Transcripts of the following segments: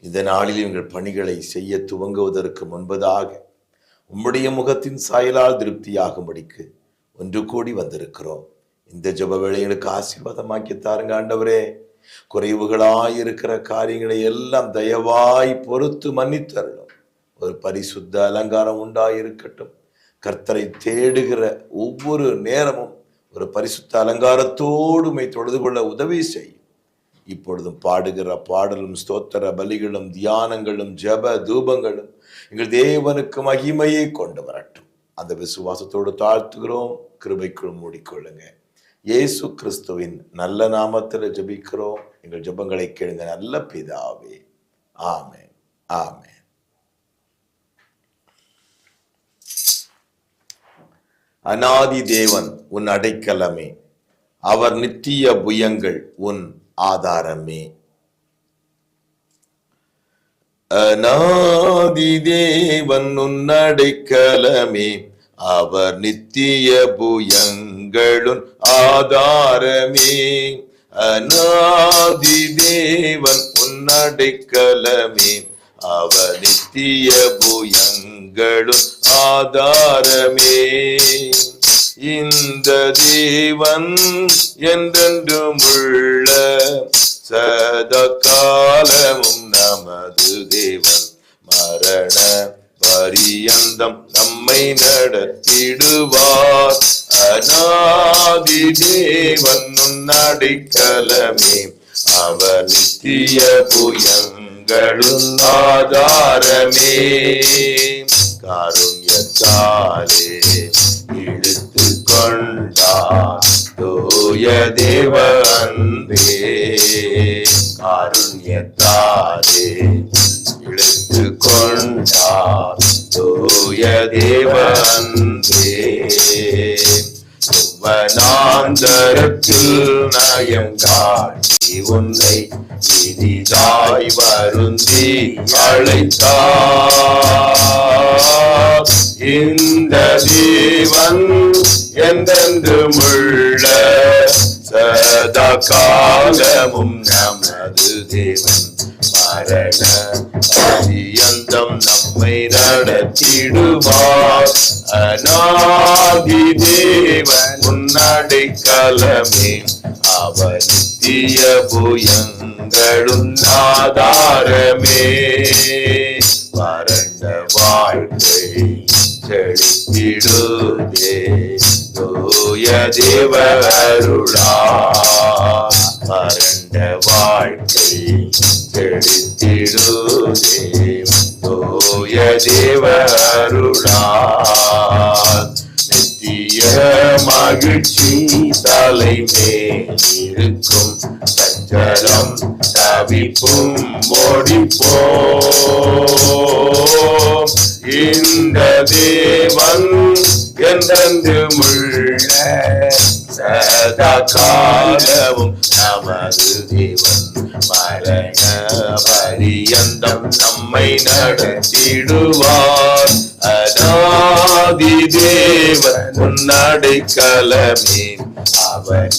இந்த நாளில் எங்கள் பணிகளை செய்ய துவங்குவதற்கு முன்பதாக உம்முடைய முகத்தின் சாயலால் திருப்தியாகும்படிக்கு ஒன்று கூடி வந்திருக்கிறோம். இந்த ஜப வேளைகளுக்கு ஆசீர்வாதமாக்கி தாருங்க ஆண்டவரே. குறைவுகளாய் இருக்கிற காரியங்களை எல்லாம் தயவாய் பொறுத்து மன்னித்தரணும். ஒரு பரிசுத்த அலங்காரம் உண்டாயிருக்கட்டும். கர்த்தரை தேடுகிற ஒவ்வொரு நேரமும் ஒரு பரிசுத்த அலங்காரத்தோடு தொடர்பு தொழுது கொள்ள உதவி செய்யும். இப்பொழுதும் பாடுகிற பாடலும் ஸ்தோத்திர பலிகளும் தியானங்களும் ஜெப தூபங்களும் எங்கள் தேவனுக்கு மகிமையை கொண்டு வரட்டும். அந்த விசுவாசத்தோடு தாழ்த்துகிறோம். கிருபைக்குள் மூடிக்கொள்ளுங்க. இயேசு கிறிஸ்துவின் நல்ல நாமத்தில் ஜெபிக்கிறோம். எங்கள் ஜெபங்களை கேளுங்க. நல்ல பிதாவே. ஆமென். ஆமென். அநாதி தேவன் உன் அடைக்கலமே. அவர் நித்திய புயங்கள் உன் ஆதாரமே. அநாதி தேவன் உன்னடைக்கலமே அவர் நித்திய புயங்களுன் ஆதாரமே. அநாதி தேவன் உன்னடைக்கலமே. அவர் நித்திய புயங்களும் ஆதாரமே. இந்த தேவன் என்றென்றும் உள்ள சத காலமும் நமது தேவன் மரண பரியந்தம் நம்மை நடத்திடுவார். அநாதி தேவன் உன் அடைக்கலமே அவர் நித்திய புயங்களும் ஆதாரமே. காருண்யத்தாலே இழுத்த கொண்டார் தூய தேவ அன்பே காருண்யத்தாலே இழுத்து கொண்டார் தூய தேவ அன்பே வனாந்தரத்தில் நயம் காட்டி உன்னை இனிதாய் வருந்தி அழைத்தார். இந்த தேவன் எந்தெந்துமுள்ள சதா காலமும் நமது தேவன் மரண பரியந்தம் நம்மை நடத்திடுவார். அநாதி தேவன் உன்னடை கலமே அவர் நித்திய புயங்களும் ஆதாரமே. வறண்ட வாழ்க்கை செழித்திடுதே. தூய தேவ அருளா வறண்ட வாழ்க்கை செழித்திடுதே. தூய தேவ அருளா நித்திய மகிழ்ச்சி தலை மேலிருக்கும் சஞ்சலம் தவிப்பும் ஓடிப்போம் இந்த தேவன் என்றென்று முள்ள சதா காலமும் நமது தேவன் மரண பரியந்தம் நம்மை நடத்திடுவார் அநாதி தேவன் உன்னடை கலமே அவர்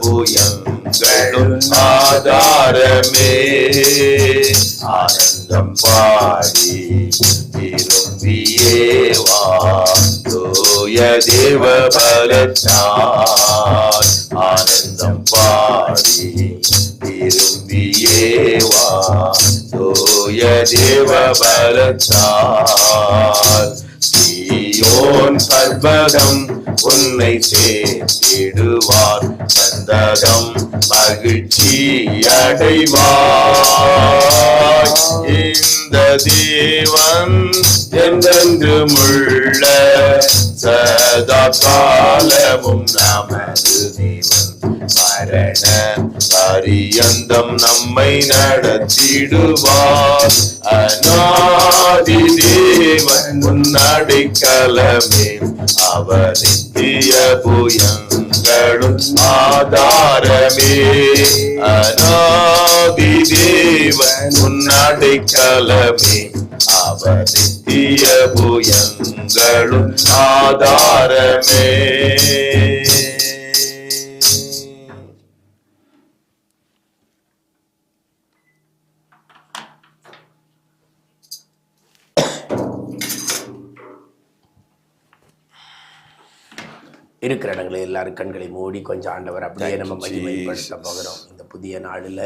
புயங்களும் ஆதாரமே ஆனந்த பாடி திரும்பியே வா தூய தேவ பலத்தார் ஆனந்தம் பாடி சியோன் பர்வதம் உன்னை சேர்த்திடுவார். சந்ததம் மகிழ்ச்சி அடைவார் இந்த தேவன் என்றென்று முள்ள சதா காலமும் நமது தேவன் மரண பரியந்தம் நம்மை நடத்திடுவார். அநாதி தேவன் முன்னடிக்கலமே கலமே. அவர் நித்திய புயங்களும் ஆதாரமே. அநாதி தேவன் முன்னடிக்கலமே அவநித்திய புயங்களும் ஆதாரமே இருக்கிற இடங்களை எல்லாரும் கண்களை மூடி கொஞ்சம் ஆண்டவர் அப்படியே நம்ம மகிமைப்படுத்த போகிறோம். இந்த புதிய நாளில்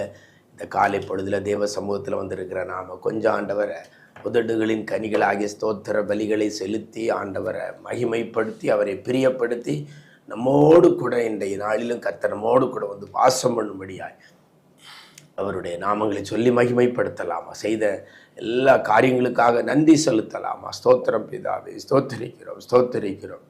இந்த காலை பொழுதில் தேவ சமூகத்தில் வந்திருக்கிற நாம் கொஞ்சம் ஆண்டவரை உதடுகளின் கனிகளாகிய ஸ்தோத்திர பலிகளை செலுத்தி ஆண்டவரை மகிமைப்படுத்தி அவரை பிரியப்படுத்தி நம்மோடு கூட இன்றைய நாளிலும் கத்தனமோடு நம்மோடு கூட வந்து வாசம் பண்ணும்படியாய் அவருடைய நாமங்களை சொல்லி மகிமைப்படுத்தலாமா? செய்த எல்லா காரியங்களுக்காக நன்றி செலுத்தலாமா? ஸ்தோத்திரம் பிதாவை ஸ்தோத்திரிக்கிறோம் ஸ்தோத்திரிக்கிறோம்.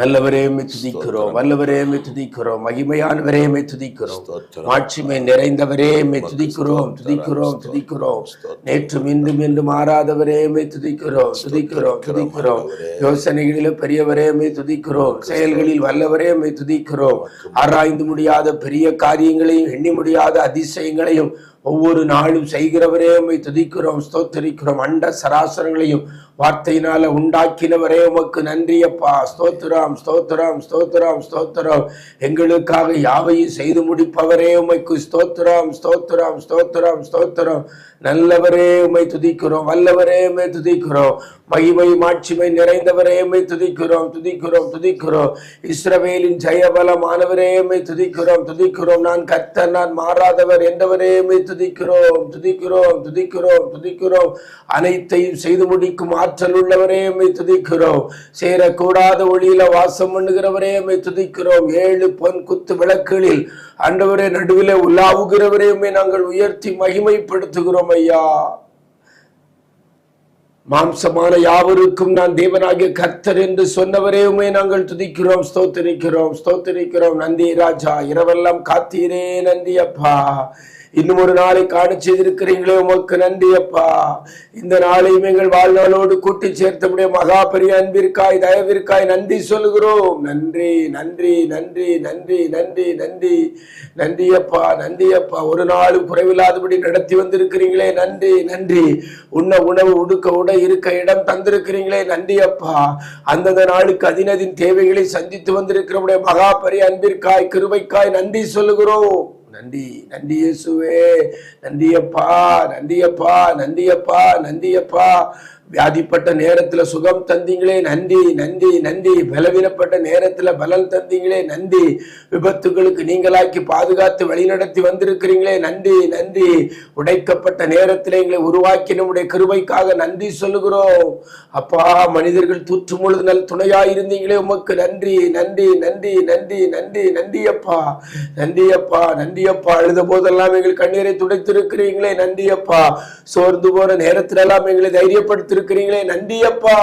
நல்லவரே மை துதிக்கிறோம் வல்லவரே மை துதிக்கிறோம் மகிமையானவரே மை துதிக்கிறோம். மாட்சிமை நிறைந்தவரே மை துதிக்கிறோம் துதிக்கிறோம் துதிக்கிறோம். நேற்றும் இன்றும் என்று மாறாதவரே மை துதிக்கிறோம் துதிக்கிறோம் துதிக்கிறோம். யோசனைகளில் பெரியவரே மை துதிக்கிறோம் செயல்களில் வல்லவரே மை துதிக்கிறோம். ஆராய்ந்து முடியாத பெரிய காரியங்களையும் எண்ணி முடியாத அதிசயங்களையும் ஒவ்வொரு நாளும் செய்கிறவரே உம்மை துதிக்கிறோம் ஸ்தோத்தரிக்கிறோம். அண்ட சராசரங்களையும் வார்த்தையினால உண்டாக்கினவரே உமக்கு நன்றியப்பா. ஸ்தோத்திரம் ஸ்தோத்திரம் ஸ்தோத்திரம் ஸ்தோத்திரம். எங்களுக்காக யாவையும் செய்து முடிப்பவரே உமைக்கு ஸ்தோத்திரம் ஸ்தோத்திரம் ஸ்தோத்திரம் ஸ்தோத்திரம். நல்லவரே உமை துதிக்கிறோம் வல்லவரே உமை துதிக்கிறோம். மகிமை மாட்சிமை நிறைந்தவரே உமை துதிக்கிறோம் துதிக்கிறோம் துதிக்கிறோம். இஸ்ரவேலின் ஜெயபலமானவரே உமை துதிக்கிறோம் துதிக்கிறோம். நான் கர்த்தர் நான் மாறாதவர் என்றவரே உமை துதிக்கிறோம் துதிக்கிறோம் துதிக்கிறோம் துதிக்கிறோம். அனைத்தையும் செய்து முடிக்கும் ஆற்றல் உள்ளவரே எம்மை துதிக்கிறோம். சேரக்கூடாத ஒளியில வாசம் பண்ணுகிறவரே எம்மை துதிக்கிறோம். ஏழு பொன் குத்து விளக்குகளில் ஆண்டவரே நடுவில் உலாவுகிறவரே உம்மை நாங்கள் உயர்த்தி மகிமைப்படுத்துகிறோம் ஐயா. மாம்சமான யாவருக்கும் நான் தேவனாகிய கர்த்தர் என்று சொன்னவரே உமை நாங்கள் துதிக்கிறோம் ஸ்தோத்தரிக்கிறோம் ஸ்தோத்தரிக்கிறோம். நந்தி ராஜா இரவெல்லாம் காத்தீரே நந்தி அப்பா. இன்னும் ஒரு நாளை காண செய்திருக்கிறீங்களே உமக்கு நன்றி அப்பா. இந்த நாளையும் எங்கள் வாழ்நாளோடு கூட்டி சேர்த்தபடிய மகா பெரிய அன்பிற்காய் தயவிற்காய் நன்றி சொல்கிறோம் நன்றி நன்றி நன்றி நன்றி நன்றி நன்றி. நன்றி அப்பா நன்றி அப்பா. ஒரு நாளும் குறைவில்லாதபடி நடத்தி வந்திருக்கிறீங்களே நன்றி நன்றி. உண்ண உணவு உடுக்க உடை இருக்க இடம் தந்திருக்கிறீங்களே நன்றி அப்பா. அந்தந்த நாளுக்கு அதினதின் தேவைகளை சந்தித்து வந்திருக்கிறவுடைய மகா பெரிய அன்பிற்காய் கிருபைக்காய் நன்றி சொல்லுகிறோம். நன்றி நன்றி இயேசுவே. நன்றியப்பா நன்றியப்பா நன்றியப்பா நன்றியப்பா. வியாதிப்பட்ட நேரத்துல சுகம் தந்தீங்களே நன்றி நன்றி நன்றி. பலவீனப்பட்ட நேரத்துல பலன் தந்தீங்களே நன்றி. விபத்துகளுக்கு நீங்களாக்கி பாதுகாத்து வழிநடத்தி வந்திருக்கிறீங்களே நன்றி நன்றி. உடைக்கப்பட்ட நேரத்தில் எங்களை உருவாக்கி நம்முடைய கிருபைக்காக நன்றி சொல்லுகிறோம். அப்பா மனிதர்கள் தூற்று முழுது நல் துணையாயிருந்தீங்களே உமக்கு நன்றி நன்றி நன்றி நன்றி நன்றி நன்றி அப்பா நன்றி அப்பா நன்றி அப்பா போதெல்லாம் எங்கள் கண்ணீரை துடைத்திருக்கிறீங்களே நன்றி அப்பா சோர்ந்து போன நேரத்திலெல்லாம் எங்களை தைரியப்படுத்திருக்கிறீங்களே இருக்கிறீங்களே அப்பா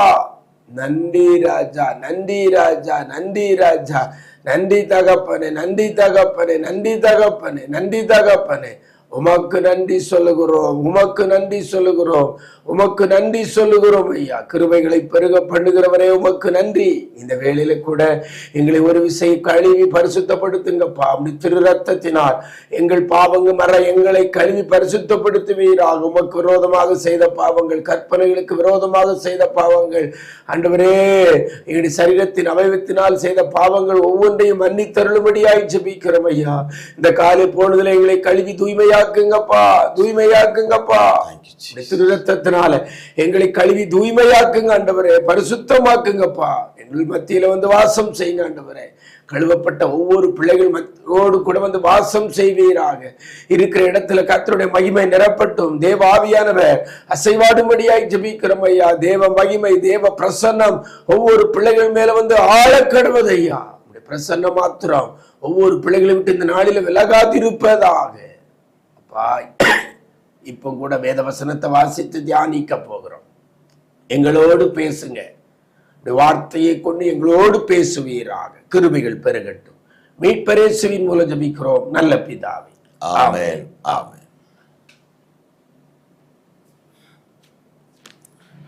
நந்தி ராஜா நந்தி ராஜா நந்தி ராஜா. நந்தி தகப்பனே நந்தி தகப்பனே நந்தி தகப்பனே நந்தி தகப்பனே. உமக்கு நன்றி சொல்லுகிறோம் உமக்கு நன்றி சொல்லுகிறோம் உமக்கு நன்றி சொல்லுகிறோம் ஐயா. கிருபைகளை பெருக பண்ணுகிறவரே உமக்கு நன்றி. இந்த வேளையில கூட எங்களை ஒரு விசை கழுவி பரிசுத்தப்படுத்துங்கப்பா. அப்படி திரு ரத்தத்தினால் எங்கள் பாவங்கள் மற எங்களை கழுவி பரிசுத்தப்படுத்துவீராக. உமக்கு விரோதமாக செய்த பாவங்கள் கற்பனைகளுக்கு விரோதமாக செய்த பாவங்கள். அன்றுவரே எங்களுடைய சரீரத்தின் அமைவத்தினால் செய்த பாவங்கள் ஒவ்வொன்றையும் மன்னித்தருளும்படியாய் ஜபிக்கிறோம் ஐயா. இந்த காலை பொழுதுல எங்களை கழுவி தூய்மையா தூய்மையாக்குங்கப்பா தூய்மையாக்குங்கப்பா. ரத்தத்தினால எங்களை கழுவி தூய்மையாக்குங்க ஆண்டவரே. பரிசுத்தமாக்குங்கப்பா. எங்கள் மத்தியில வந்து வாசம் செய்யுங்க ஆண்டவரே. கழுவப்பட்ட ஒவ்வொரு பிள்ளைகள் மத்தியோடு கூட வந்து வாசம் செய்வீராக. இருக்கிற இடத்துல கர்த்தருடைய மகிமை நிரப்பட்டும். தேவ ஆவியானவர் அசைவாடும்படியாய் ஜெபிக்கிறோம் ஐயா. தேவ மகிமை தேவ பிரசன்னம் ஒவ்வொரு பிள்ளைகள் மேல வந்து ஆழக்கடுவது ஐயா பிரசன்னம் மாத்திரம் ஒவ்வொரு பிள்ளைகளை விட்டு இந்த நாளில விலகாதிருப்பதாக. அப்பா இப்போ கூட வேத வசனத்தை வாசித்து தியானிக்க போகிறோம். எங்களோடு பேசுங்க. வார்த்தையை கொண்டு எங்களோடு பேசுவீராக. கிருபிகள் பெருகட்டும். மீட்பரேசுவின் மூலம் ஜபிக்கிறோம். நல்ல பிதாவே. ஆமென். ஆமென்.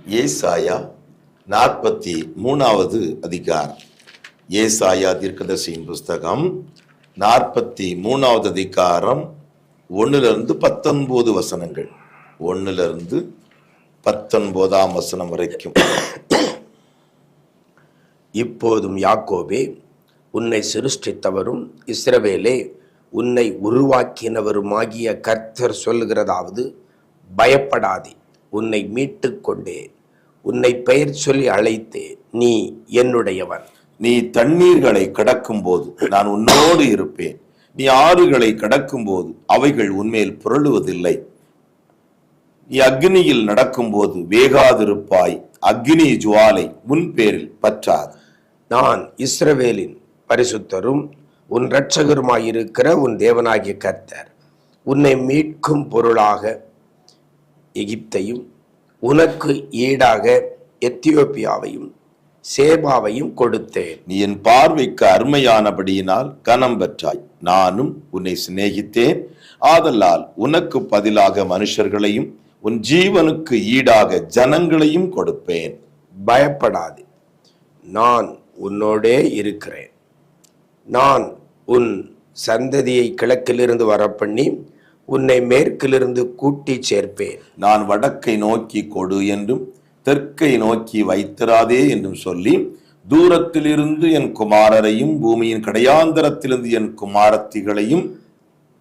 ஏசாயா நாற்பத்தி மூணாவது அதிகாரம். ஏசாயா தீர்க்கதர்சியின் புஸ்தகம் நாற்பத்தி மூணாவது அதிகாரம் ஒன்றுலேருந்து பத்தொன்பது வசனங்கள். ஒன்றுலேருந்து பத்தொன்பதாம் வசனம் வரைக்கும். இப்போதும் யாக்கோபே உன்னை சிருஷ்டித்தவரும் இஸ்ரவேலே உன்னை உருவாக்கினவருமாகிய கர்த்தர் சொல்லுகிறதாவது பயப்படாதே உன்னை மீட்டுக்கொண்டே உன்னை பெயர் சொல்லி அழைத்தேன் நீ என்னுடையவன். நீ தண்ணீர்களை கடக்கும்போது நான் உன்னோடு இருப்பேன். நீ ஆறுகளை கடக்கும்போது அவைகள் உன்மேல் புரளுவதில்லை. நீ அக்னியில் நடக்கும்போது வேகாதிருப்பாய். அக்னி ஜுவாலை உன் பேரில் பற்றாது. நான் இஸ்ரவேலின் பரிசுத்தரும் உன் இரட்சகருமாயிருக்கிற உன் தேவனாகிய கர்த்தர் உன்னை மீட்கும் பொருளாக எகிப்தையும் உனக்கு ஈடாக எத்தியோப்பியாவையும் சேபாவையும் கொடுத்தேன். நீ என் பார்வைக்கு அருமையானபடியினால் கனம் பெற்றாய். நானும் உன்னை சிநேகித்தேன். ஆதலால் உனக்கு பதிலாக மனுஷர்களையும் உன் ஜீவனுக்கு ஈடாக ஜனங்களையும் கொடுப்பேன். பயப்படாதே. நான் உன்னோடே இருக்கிறேன். நான் உன் சந்ததியை கிழக்கிலிருந்து வரப்பண்ணி உன்னை மேற்கிலிருந்து கூட்டி சேர்ப்பேன். நான் வடக்கை நோக்கி கொடு என்றும் தெற்கை நோக்கி வைத்திராதே என்றும் சொல்லி தூரத்திலிருந்து என் குமாரரையும் பூமியின் கடையாந்தரத்திலிருந்து என் குமாரத்திகளையும்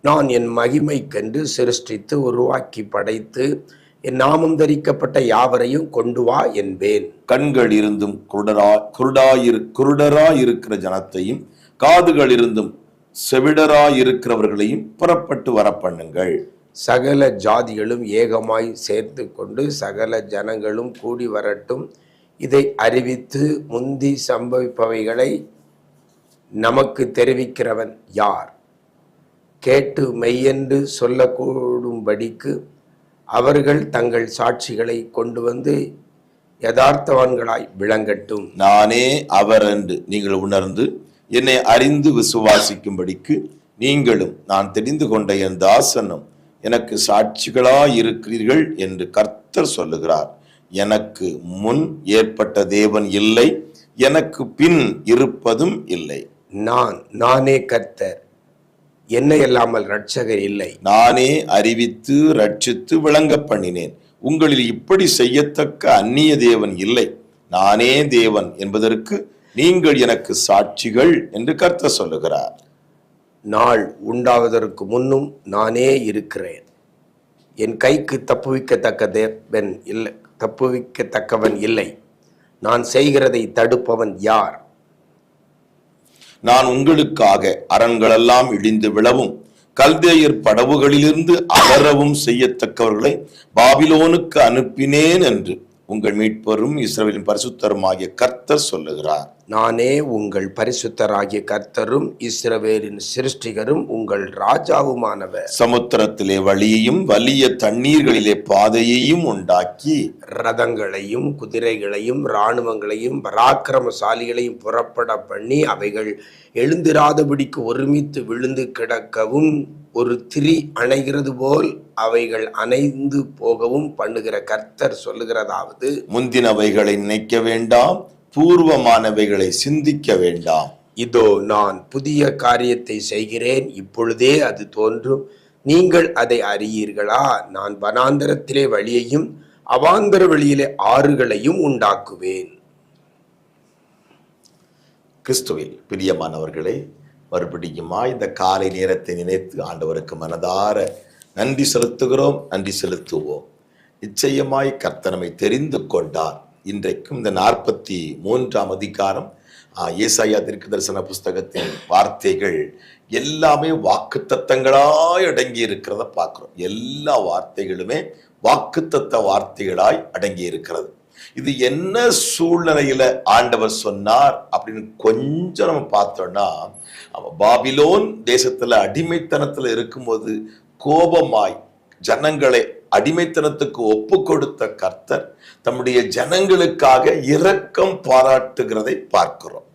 நான் என் மகிமைக்கென்று சிருஷ்டித்து உருவாக்கி படைத்து என் நாமம் தரிக்கப்பட்ட யாவரையும் கொண்டு வா என்பேன். கண்கள் இருந்தும் குருடரா குருடாயிரு குருடராயிருக்கிற ஜனத்தையும் காதுகள் இருந்தும் செவிடராயிருக்கிறவர்களையும் புறப்பட்டு வர பண்ணுங்கள் சகல ஜாதிகளும் ஏகமாய் சேர்த்து கொண்டு சகல ஜனங்களும் கூடி வரட்டும். இதை அறிவித்து முந்தி சம்பவிப்பவைகளை நமக்கு தெரிவிக்கிறவன் யார்? கேட்டு மெய்யென்று சொல்லக்கூடும்படிக்கு அவர்கள் தங்கள் சாட்சிகளை கொண்டு வந்து யதார்த்தவான்களாய் விளங்கட்டும். நானே அவர் என்று நீங்கள் உணர்ந்து என்னை அறிந்து விசுவாசிக்கும்படிக்கு நீங்களும் நான் தெரிந்து கொண்ட என் தாசனும் எனக்கு சாட்சிகளாயிருக்கிறீர்கள் என்று கர்த்தர் சொல்லுகிறார். எனக்கு முன் ஏற்பட்ட தேவன் இல்லை எனக்கு பின் இருப்பதும் இல்லை. நான் நானே கர்த்தர் என்னை அல்லாமல் இரட்சகர் இல்லை. நானே அறிவித்து ரட்சித்து விளங்க பண்ணினேன். உங்களில் இப்படி செய்யத்தக்க அந்நிய தேவன் இல்லை. நானே தேவன் என்பதற்கு நீங்கள் எனக்கு சாட்சிகள் என்று கர்த்தர் சொல்லுகிறார். நாள் உண்டாவதற்கு முன்னும் நானே இருக்கிறேன். என் கைக்கு தப்புவிக்கத்தக்க தேவன் இல்லை தப்புவிக்கத்தக்கவன் இல்லை. நான் செய்கிறதை தடுப்பவன் யார்? நான் உங்களுக்காக அரண்களெல்லாம் இடிந்து விழவும் கல்தேயர் படவுகளிலிருந்து அலறவும் செய்யத்தக்கவர்களை பாபிலோனுக்கு அனுப்பினேன் என்று உங்கள் மீட்பரும் இஸ்ரவேலின் பரிசுத்தருமாகிய கர்த்தர் சொல்லுகிறார். நானே உங்கள் பரிசுத்தராகிய கர்த்தரும் இஸ்ரவேலின் சிருஷ்டிகரும் உங்கள் ராஜாவுமானவர். சமுத்திரத்திலே வழியையும் வலிய தண்ணீர்களிலே பாதையையும் உண்டாக்கி ரதங்களையும் குதிரைகளையும் இராணுவங்களையும் பராக்கிரமசாலிகளையும் புறப்பட பண்ணி அவைகள் எழுந்திராதபடிக்கு ஒருமித்து விழுந்து கிடக்கவும் ஒரு திரி அணைகிறது போல் அவைகள் அணைந்து போகவும் பண்ணுகிற கர்த்தர் சொல்லுகிறதாவது. முந்தினவைகளை நினைக்க வேண்டாம். பூர்வமானவைகளை சிந்திக்க வேண்டாம். இதோ நான் புதிய காரியத்தை செய்கிறேன். இப்பொழுதே அது தோன்றும். நீங்கள் அதை அறியீர்களா? நான் வனாந்தரத்திலே வழியையும் அவாந்தர வழியிலே ஆறுகளையும் உண்டாக்குவேன். கிறிஸ்துவில் பிரியமானவர்களே மறுபடியுமா இந்த காலை நேரத்தை நினைத்து ஆண்டவருக்கு மனதார நன்றி செலுத்துகிறோம் நன்றி செலுத்துவோம். நிச்சயமாய் கர்த்தனமை தெரிந்து கொண்டார். இன்றைக்கும் இந்த நாற்பத்தி மூன்றாம் அதிகாரம் ஏசாயா திருக்கு தரிசன புஸ்தகத்தின் வார்த்தைகள் எல்லாமே வாக்குத்தத்தங்களாய் அடங்கி இருக்கிறத பார்க்குறோம். எல்லா வார்த்தைகளுமே வாக்குத்தத்த வார்த்தைகளாய் அடங்கி இருக்கிறது இது என்ன சூழ்நிலையில ஆண்டவர் சொன்னார் அப்படின்னு கொஞ்சம் நம்ம பார்த்தோம்னா பாபிலோன் தேசத்துல அடிமைத்தனத்துல இருக்கும்போது கோபமாய் ஜனங்களை அடிமைத்தனத்துக்கு ஒப்பு கொடுத்த கர்த்தர் தம்முடைய ஜனங்களுக்காக இரக்கம் பாராட்டுகிறதை பார்க்கிறோம்.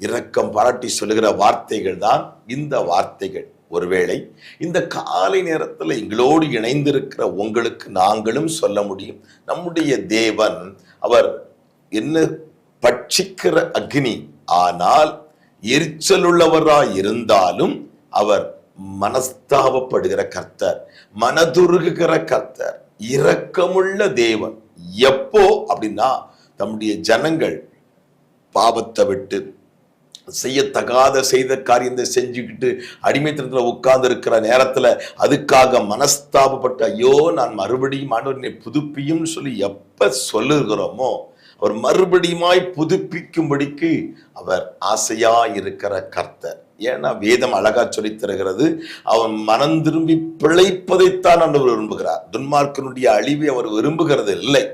இரக்கம் பாராட்டி சொல்லுகிற வார்த்தைகள் தான் இந்த வார்த்தைகள். ஒருவேளை இந்த காலை நேரத்தில் எங்களோடு இணைந்திருக்கிற உங்களுக்கு நாங்களும் சொல்ல முடியும். நம்முடைய தேவன் அவர் என்ன பட்சிக்கிற அக்னி? ஆனால் எரிச்சலுள்ளவராய் இருந்தாலும் அவர் மனஸ்தாபப்படுகிற கர்த்தர் மனதுருகுகிற கர்த்தர் இரக்கமுள்ள தேவன். எப்போ? அப்படின்னா தம்முடைய ஜனங்கள் பாவத்தை விட்டு செய்யத்தகாத செய்த காரியத்தை செஞ்சுக்கிட்டு அடிமைத்தனத்தில் உட்கார்ந்து இருக்கிற நேரத்தில் அதுக்காக மனஸ்தாபப்பட்ட ஐயோ நான் மறுபடியும் ஆண்டவர் புதுப்பியும் சொல்லி எப்போ சொல்லுகிறோமோ அவர் மறுபடியுமாய் புதுப்பிக்கும்படிக்கு அவர் ஆசையாக இருக்கிற கர்த்தர். ஏன்னா வேதம் அழகா சொல்லி தருகிறது. அவன் மனம் திரும்பி பிழைப்பதைத்தான் ஆண்டவர் விரும்புகிறார். துன்மார்க்கனுடைய அழிவை அவர் விரும்புகிறது இல்லை.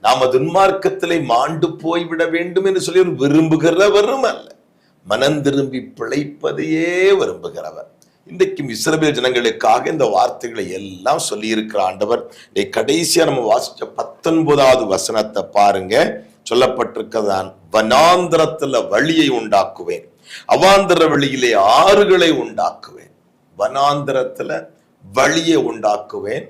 நாம துன்மார்க்கத்திலே மாண்டு போய்விட வேண்டும் என்று சொல்லி அவர் விரும்புகிறவரும் அல்ல. மனம் திரும்பி பிழைப்பதையே விரும்புகிறவர். இன்றைக்கும் இஸ்ரவேல் ஜனங்களுக்காக இந்த வார்த்தைகளை எல்லாம் சொல்லியிருக்கிற ஆண்டவர் இதை கடைசியாக நம்ம வாசிச்ச பத்தொன்பதாவது வசனத்தை பாருங்க. சொல்லப்பட்டிருக்கதான் வனாந்திரத்தில் வழியை உண்டாக்குவேன். அவாந்திர வழியிலே ஆறுகளை உண்டாக்குவேன். வனாந்திரத்துல வழியை உண்டாக்குவேன்.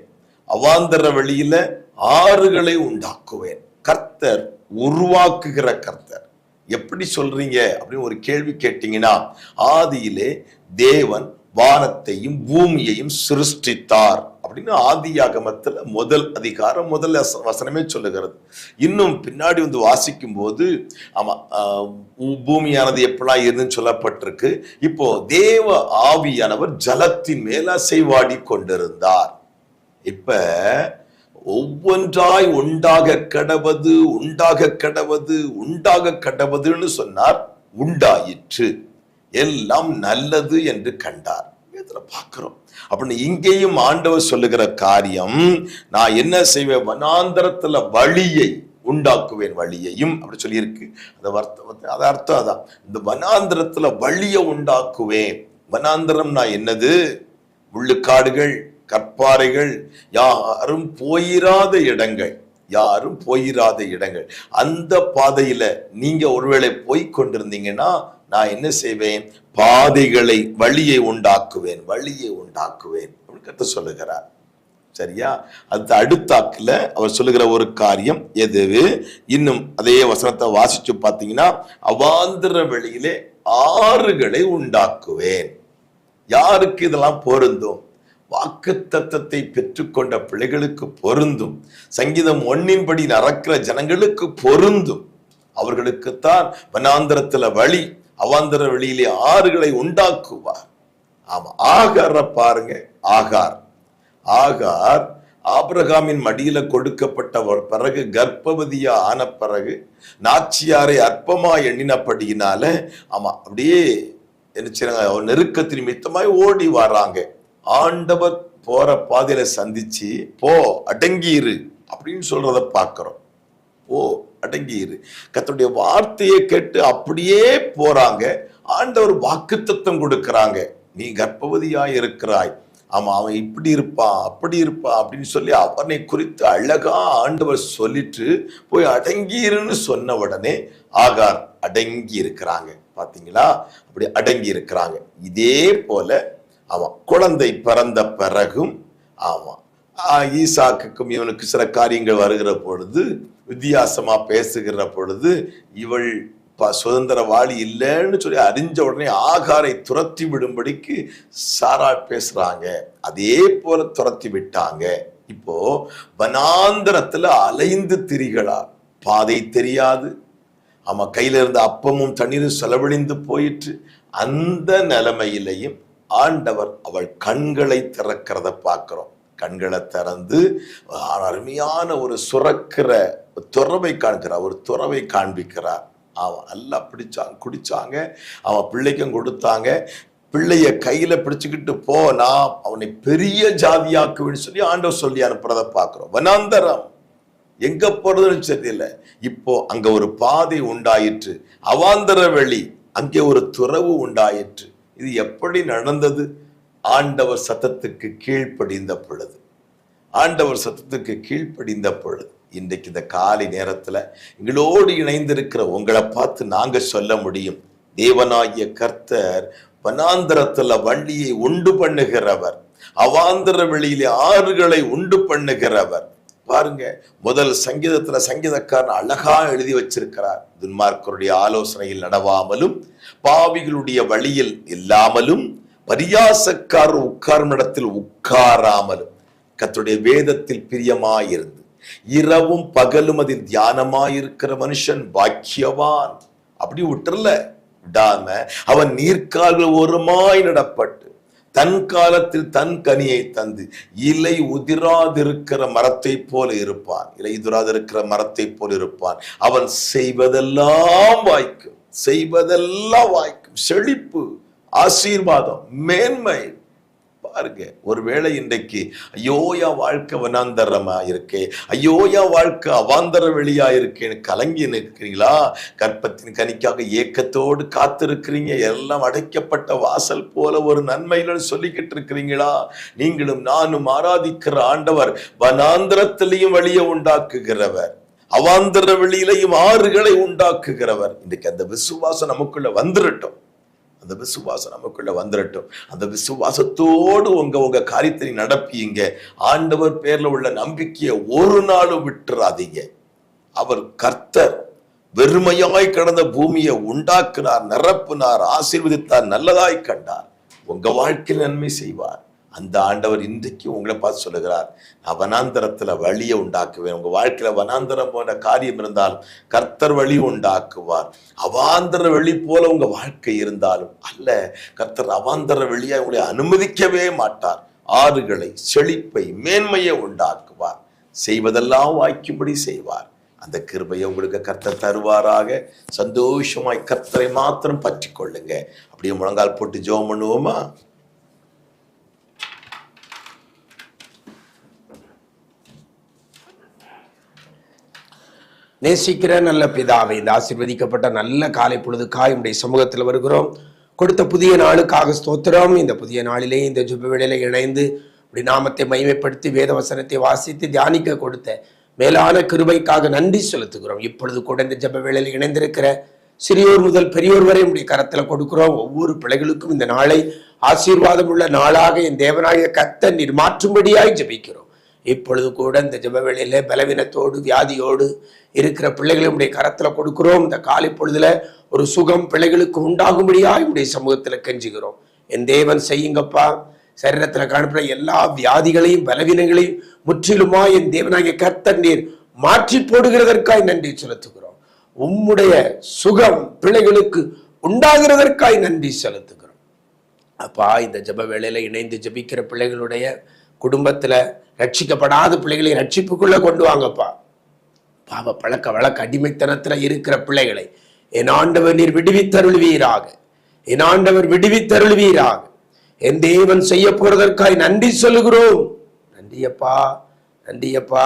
அவாந்திர வழியில ஆறுகளை உண்டாக்குவேன். கர்த்தர் உருவாக்குகிற கர்த்தர். எப்படி சொல்றீங்க? அப்படின்னு ஒரு கேள்வி கேட்டீங்கன்னா ஆதியிலே தேவன் வானத்தையும் பூமியையும் சிருஷ்டித்தார். அப்படின்னு ஆதி ஆகமத்தில் முதல் அதிகாரம் முதல் வசனமே சொல்லுகிறது. இன்னும் பின்னாடி வந்து வாசிக்கும் போது ஆமா பூமியானது எப்படிலாம் இருந்துன்னு சொல்லப்பட்டிருக்கு. இப்போ தேவ ஆவியானவர் ஜலத்தின் மேல செய்வாடி கொண்டிருந்தார். இப்ப ஒவ்வொன்றாய் உண்டாக கடவது உண்டாக கடவது உண்டாக கடவதுன்னு சொன்னார் உண்டாயிற்று. எல்லாம் நல்லது என்று கண்டார். இதில் பார்க்கிறோம்? அப்படின்னு இங்கேயும் ஆண்டவர் சொல்லுகிற காரியம் நான் என்ன செய்வேன்? வனாந்தரத்துல வழியை உண்டாக்குவேன் வழியையும். அப்படி சொல்லியிருக்கு. அந்த வர்த்தம் அது அர்த்தம் அதான். இந்த வனாந்திரத்தில் வழியை உண்டாக்குவேன். வனாந்திரம்னா என்னது? முள்ளுக்காடுகள் கற்பாறைகள் யாரும் போயிராத இடங்கள் யாரும் போயிராத இடங்கள். அந்த பாதையில நீங்க ஒருவேளை போய் கொண்டிருந்தீங்கன்னா நான் என்ன செய்வேன்? பாதைகளை வழியை உண்டாக்குவேன் வழியை உண்டாக்குவேன் அப்படின்னு சொல்லுகிறார். சரியா? அது அடுத்தாக்குல அவர் சொல்லுகிற ஒரு காரியம் எது? இன்னும் அதே வசனத்தை வாசிச்சு பார்த்தீங்கன்னா அவாந்திர வெளியிலே ஆறுகளை உண்டாக்குவேன். யாருக்கு இதெல்லாம் பொருந்தும்? வாக்கு தத்தத்தை பெற்றுக்கொண்ட பிள்ளைகளுக்கு பொருந்தும். சங்கீதம் ஒன்னின்படி நடக்கிற ஜனங்களுக்கு பொருந்தும். அவர்களுக்குத்தான் வனாந்திரத்துல வழி அவாந்தர வெளியிலே ஆறுகளை உண்டாக்குவார். ஆமா ஆகார பாருங்க ஆகார். ஆகார் ஆபிரகாமின் மடியில கொடுக்கப்பட்ட பிறகு கர்ப்பவதியா ஆன பிறகு நாச்சியாரை அற்பமா எண்ணினபடியினால ஆமா அப்படியே என்ன செய்றாங்க நெருக்கத்தின் மித்தமாய் ஓடி வராங்க. ஆண்டவர் போற பாதையில சந்திச்சு போ அடங்கியிரு அப்படின்னு சொல்றத பாக்குறோம் ஓ அடங்கியிரு. கத்தருடைய வார்த்தையை கேட்டு அப்படியே போறாங்க. ஆண்டவர் வாக்குத்தத்தம் கொடுக்கிறாங்க. நீ கர்ப்பவதியாய் இருக்கிறாய். ஆமா அவன் இப்படி இருப்பான் அப்படி இருப்பான் அப்படின்னு சொல்லி அவனை குறித்து அழகா ஆண்டவர் சொல்லிட்டு போய் அடங்கியிருன்னு சொன்ன உடனே ஆகார் அடங்கி இருக்கிறாங்க பாத்தீங்களா? அப்படி அடங்கி இருக்கிறாங்க இதே போல அவன் குழந்தை பிறந்த பிறகும் ஆமாம் ஈசாக்குக்கும் இவனுக்கு சில காரியங்கள் வருகிற பொழுது வித்தியாசமாக பேசுகிற பொழுது இவள் ப- சுதந்திரவாளி இல்லைன்னு சொல்லி அறிஞ்ச உடனே ஆகாரை துரத்தி விடும்படிக்கு சாரா பேசுகிறாங்க அதே போல துரத்தி விட்டாங்க. இப்போ வனாந்தரத்தில் அலைந்து திரிகளா? பாதை தெரியாது. ஆமாம் கையில் இருந்த அப்பமும் தண்ணீரும் செலவழிந்து போயிற்று. அந்த நிலைமையிலையும் ஆண்டவர் அவள் கண்களை திறக்கிறத பார்க்குறோம். கண்களை திறந்து அருமையான ஒரு சுரக்கிற துறவை காண்கிறார். ஒரு துறவை காண்பிக்கிறார். அவன் நல்லா பிடிச்சாங்க குடிச்சாங்க. அவன் பிள்ளைக்கும் கொடுத்தாங்க. பிள்ளைய கையில பிடிச்சுக்கிட்டு போ நான் அவனை பெரிய ஜாதியாக்குவேன்னு சொல்லி ஆண்டவர் சொல்லி அனுப்புறத பார்க்குறோம். வனாந்தரம். எங்க போறதுன்னு தெரியல. இப்போ அங்க ஒரு பாதை உண்டாயிற்று. அவாந்தர வெளி அங்கே ஒரு துறவு உண்டாயிற்று. இது எப்படி நடந்தது? ஆண்டவர் சத்தத்துக்கு கீழ்ப்படிந்த பொழுது. ஆண்டவர் சத்தத்துக்கு கீழ்ப்படிந்த பொழுது. இன்றைக்கு இந்த காலை நேரத்தில் எங்களோடு இணைந்திருக்கிற உங்களை பார்த்து நாங்கள் சொல்ல முடியும். தேவனாகிய கர்த்தர் வனாந்திரத்தில் வண்டியை உண்டு பண்ணுகிறவர். அவாந்திர வெளியிலே ஆறுகளை உண்டு பண்ணுகிறவர். பாருங்க முதல் சங்கீதத்துல சங்கீதக்காரன் அழகா எழுதி வச்சிருக்கிறார். துன்மார்க்கருடைய ஆலோசனையில் நடவாமலும் பாவிகளுடைய வழியில் இல்லாமலும் பரியாசக்காரர் உட்காரும் இடத்தில் உட்காராமல் கத்துடைய வேதத்தில் பிரியமாயிருந்து இரவும் பகலும் அதில் தியானமாயிருக்கிற மனுஷன் பாக்கியவான். அப்படி விட்டுறல விடாம அவன் நீர்க்கால்கள் ஓரமாய் நடப்பட்டு தன் காலத்தில் தன் கனியை தந்து இலை உதிராதிருக்கிற மரத்தை போல இருப்பான். இலை உதிராதிருக்கிற மரத்தை போல இருப்பான். அவன் செய்வதெல்லாம் வாய்க்கும் செய்வதெல்லாம் வாய்க்கும். செழிப்பு ஆசீர்வாதம் மேன்மை. பாருங்க ஒருவேளை இன்றைக்கு ஐயோயா வாழ்க்கை வனாந்தரமா இருக்கே ஐயோயா வாழ்க்கை அவாந்தர வெளியா இருக்கேன்னு கலங்கி நிற்கிறீங்களா? கற்பத்தின் கனிக்காக ஏக்கத்தோடு காத்திருக்கிறீங்க எல்லாம் அடைக்கப்பட்ட வாசல் போல ஒரு நன்மையில சொல்லிக்கிட்டு இருக்கிறீங்களா? நீங்களும் நானும் ஆராதிக்கிற ஆண்டவர் வனாந்திரத்திலையும் வழியை உண்டாக்குகிறவர். அவாந்தர வெளியிலையும் ஆறுகளை உண்டாக்குகிறவர். இன்றைக்கு அந்த விசுவாசம் நமக்குள்ள வந்துடட்டும் அந்த விசுவாசம் நமக்குள்ள வந்துடட்டும் அந்த விசுவாசத்தோடு உங்க உங்க காரியத்தை நீ நடப்பீங்க ஆண்டவர் பேர்ல உள்ள நம்பிக்கையை ஒரு நாளும் விட்டுறாதீங்க. அவர் கர்த்தர் வெறுமையாய் கடந்த பூமியை உண்டாக்குனார் நிரப்புனார் ஆசீர்வதித்தார் நல்லதாய் கண்டார். உங்க வாழ்க்கையில் நன்மை செய்வார். அந்த ஆண்டவர் இன்றைக்கு உங்களை பார்த்து சொல்லுகிறார் நான் வனாந்தரத்தில் வழியை உண்டாக்குவேன். உங்கள் வாழ்க்கையில் வனாந்தரம் போன்ற காரியம் இருந்தாலும் கர்த்தர் வழி உண்டாக்குவார். அவாந்தர வழி போல உங்கள் வாழ்க்கை இருந்தாலும் அல்ல கர்த்தர் அவாந்தர வழியாக உங்களை அனுமதிக்கவே மாட்டார். ஆறுகளை செழிப்பை மேன்மையை உண்டாக்குவார். செய்வதெல்லாம் வாய்க்கும்படி செய்வார். அந்த கிருபையை உங்களுக்கு கர்த்தர் தருவாராக. சந்தோஷமாய் கர்த்தரை மாத்திரம் பற்றி கொள்ளுங்க அப்படியே முழங்கால் போட்டு ஜோம் பண்ணுவோமா? நேசிக்கிற நல்ல பிதாவை இந்த ஆசிர்வதிக்கப்பட்ட நல்ல காலை பொழுதுக்காய் உடைய சமூகத்தில் வருகிறோம். கொடுத்த புதிய நாளுக்காக ஸ்தோத்திரம். இந்த புதிய நாளிலே இந்த ஜுப வேளையில இணைந்து இப்படி நாமத்தை மைமைப்படுத்தி வேத வசனத்தை வாசித்து தியானிக்க கொடுத்த மேலான கிருபைக்காக நன்றி செலுத்துகிறோம். இப்பொழுது கூட இந்த ஜப வேளையில் இணைந்திருக்கிற சிறியோர் முதல் பெரியோர் வரை உடைய கரத்தில் கொடுக்கிறோம். ஒவ்வொரு பிள்ளைகளுக்கும் இந்த நாளை ஆசீர்வாதம் உள்ள நாளாக என் தேவனாய கத்த நீர் மாற்றும்படியாய் ஜெபிக்கிறோம். இப்பொழுது கூட இந்த ஜெபவேளையில் பலவீனத்தோடு வியாதியோடு இருக்கிற பிள்ளைகளுடைய கரத்துல கொடுக்கிறோம். இந்த காலை பொழுதுல ஒரு சுகம் பிள்ளைகளுக்கு உண்டாகும்படியாய் என்னுடைய சமூகத்துல கெஞ்சுகிறோம். என் தேவன் செய்யுங்கப்பா. சரீரத்துல காணப்படுற எல்லா வியாதிகளையும் பலவீனங்களையும் முற்றிலுமா என் தேவனாகிய கர்த்தர் நீர் மாற்றி போடுகிறதற்காய் நன்றி செலுத்துகிறோம். உம்முடைய சுகம் பிள்ளைகளுக்கு உண்டாகிறதற்காய் நன்றி செலுத்துகிறோம். அப்பா இந்த ஜப வேளையில இணைந்து ஜெபிக்கிற பிள்ளைகளுடைய குடும்பத்துல ரட்சிக்கப்படாத பிள்ளைகளை ரட்சிப்புக்குள்ளே கொண்டு வாங்கப்பா. பாவ பழக்க வழக்க அடிமைத்தனத்தில் இருக்கிற பிள்ளைகளை என் ஆண்டவர் நீர் விடுவித்தருள்வீராக. என் ஆண்டவர் விடுவித்தருள்வீராக. என் தேவன் செய்ய போறதற்காய் நன்றி சொல்லுகிறோம். நன்றியப்பா நன்றியப்பா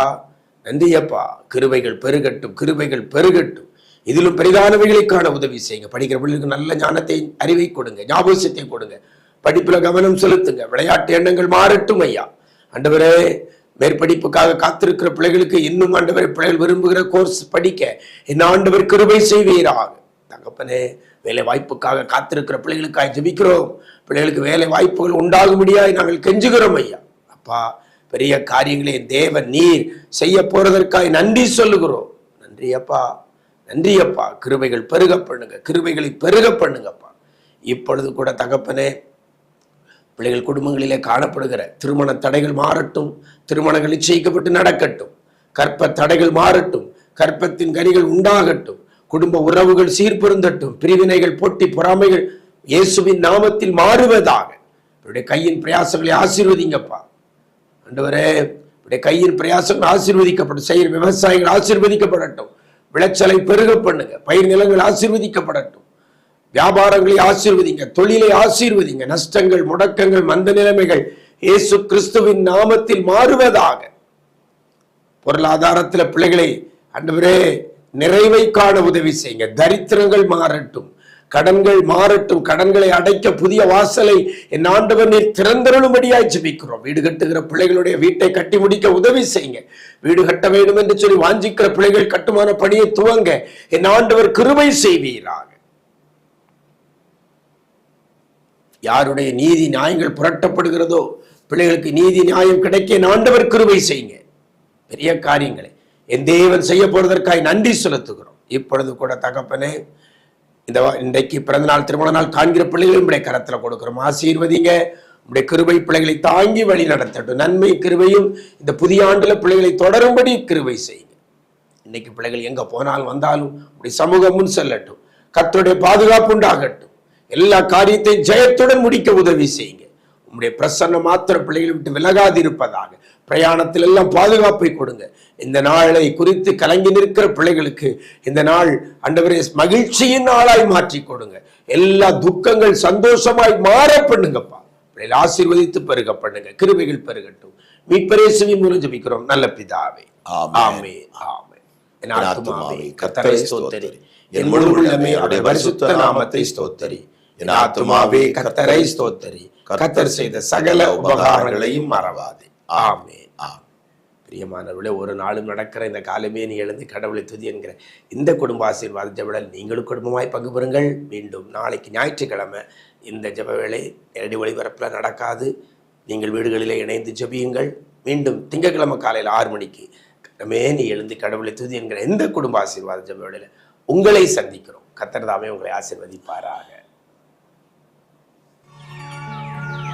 நன்றியப்பா. கிருவைகள் பெருகட்டும் கிருவைகள் பெருகட்டும். இதிலும் பெரிதானவைகளை காண உதவி செய்யுங்க. படிக்கிற பிள்ளைகளுக்கு நல்ல ஞானத்தை அறிவை கொடுங்க ஞாபகத்தை கொடுங்க. படிப்பில் கவனம் செலுத்துங்க. விளையாட்டு எண்ணங்கள் மாறட்டும் ஐயா. ஆண்டவரே மேற்படிப்புக்காக காத்திருக்கிற பிள்ளைகளுக்கு இன்னும் ஆண்டவர் பிள்ளைகள் விரும்புகிற கோர்ஸ் படிக்க என்ன ஆண்டவர் கிருபை செய்வீராக. தகப்பனே வேலை வாய்ப்புக்காக காத்திருக்கிற பிள்ளைகளுக்காக ஜபிக்கிறோம். பிள்ளைகளுக்கு வேலை வாய்ப்புகள் உண்டாகும்படியாய் நாங்கள் கெஞ்சுகிறோம் ஐயா. அப்பா பெரிய காரியங்களை தேவன் நீர் செய்ய போறதற்காய் நன்றி சொல்லுகிறோம். நன்றி அப்பா நன்றி அப்பா. கிருபைகள் பெருக பண்ணுங்க கிருபைகளை பெருக பண்ணுங்கப்பா. இப்பொழுது கூட தகப்பனே பிள்ளைகள் குடும்பங்களிலே காணப்படுகிற திருமண தடைகள் மாறட்டும் திருமணங்கள் நிச்சயிக்கப்பட்டு நடக்கட்டும் கற்ப தடைகள் மாறட்டும் கற்பத்தின் கனிகள் உண்டாகட்டும் குடும்ப உறவுகள் சீர்பொருந்தட்டும் பிரிவினைகள் போட்டி பொறாமைகள் இயேசுவின் நாமத்தில் மாறுவதாக. இவருடைய கையின் பிரயாசங்களை ஆசீர்வதிங்கப்பா. அண்டவரே இவருடைய கையின் பிரயாசங்கள் ஆசீர்வதிக்கப்படும் செய்கிற விவசாயிகள் ஆசீர்வதிக்கப்படட்டும் விளைச்சலை பெருக பண்ணுங்க பயிர் நிலங்கள் ஆசீர்வதிக்கப்படட்டும். வியாபாரங்களை ஆசீர்வதிங்க தொழிலை ஆசீர்வதிங்க நஷ்டங்கள் முடக்கங்கள் மந்த நிலைமைகள் இயேசு கிறிஸ்துவின் நாமத்தில் மாறுவதாக. பொருளாதாரத்துல பிள்ளைகளை அன்றுவரே நிறைவை காண உதவி செய்யுங்க. தரித்திரங்கள் மாறட்டும் கடன்கள் மாறட்டும் கடன்களை அடைக்க புதிய வாசலை என் ஆண்டவர் நீர் திறந்தருளும்படியாய் ஜெபிக்கிறோம். வீடு கட்டுகிற பிள்ளைகளுடைய வீட்டை கட்டி முடிக்க உதவி செய்யுங்க. வீடு கட்ட வேண்டும் என்று சொல்லி வாஞ்சிக்கிற பிள்ளைகள் கட்டுமான பணியை துவங்க என் ஆண்டவர் கிருபை செய்வீராக. யாருடைய நீதி நியாயங்கள் புரட்டப்படுகிறதோ பிள்ளைகளுக்கு நீதி நியாயம் கிடைக்க என் ஆண்டவர் கிருபை செய்யுங்க. பெரிய காரியங்களை. என் தேவன் செய்ய போறதற்காய் நன்றி செலுத்துகிறோம். இப்பொழுது கூட தகப்பனே இந்த இன்றைக்கு பிறந்த நாள் திருமண நாள் காண்கிற பிள்ளைகளும் உடைய கரத்தில் கொடுக்குறோம். ஆசீர்வதிங்க. உடைய கிருபை பிள்ளைகளை தாங்கி வழி நடத்தட்டும். நன்மை கிருபையும் இந்த புதிய ஆண்டில் பிள்ளைகளை தொடரும்படி கிருபை செய்யுங்க. இன்னைக்கு பிள்ளைகள் எங்கே போனாலும் வந்தாலும் உடைய சமூகம் முன் செல்லட்டும். கத்தருடைய பாதுகாப்பு உண்டாகட்டும். எல்லா காரியத்தையும் ஜெயத்துடன் முடிக்க உதவி செய்யுங்க. உம்முடைய பிரசன்ன மாத்திர பிள்ளைகளை விட்டு விலகாதிருப்பதாக. பிரயாணத்தில் எல்லாம் பாதுகாப்பை கொடுங்க. இந்த நாளை குறித்து கலங்கி நிற்கிற பிள்ளைகளுக்கு இந்த நாள் அண்டவரே மகிழ்ச்சியின் நாளாய் மாற்றி கொடுங்க. எல்லா துக்கங்கள் சந்தோஷமாய் மாற பண்ணுங்கப்பா. பிள்ளைகளை ஆசீர்வதித்து பெருக பண்ணுங்க. கிருபைகள் பெருகட்டும். மீட்பரேசுவின் மூலம் ஜெபிக்கிறோம். நல்ல பிதாவே. ஆமே ஆமே என் கர்த்தரை ஸ்தோத்தரி. என் முழு உள்ளமே அவருடைய பரிசுத்த நாமத்தை ஸ்தோத்தரி. என் ஆத்துமாவே கர்த்தரை ஸ்தோத்தரி. கர்த்தர் செய்த சகல உபகாரங்களையும் மறவாதே. ஆமே பிரியமானவர்களே ஒரு நாளும் நடக்கிற இந்த காலமே நீ எழுந்து கடவுளை துதி என்கிற இந்த குடும்ப ஆசீர்வாத ஜெபடல் நீங்களும் குடும்பமாய் பங்கு பெறுங்கள் மீண்டும் நாளைக்கு ஞாயிற்றுக்கிழமை இந்த ஜெப வேளை நேரடி ஒளிபரப்பில் நடக்காது. நீங்கள் வீடுகளிலே இணைந்து ஜெபியுங்கள். மீண்டும் திங்கட்கிழமை காலையில் ஆறு மணிக்கு கடமே நீ எழுந்து கடவுளை துதி என்கிற இந்த குடும்ப ஆசீர்வாத ஜெப வேளையில் உங்களை சந்திக்கிறோம். கத்தர் தாமே உங்களை ஆசீர்வதிப்பாராக. you.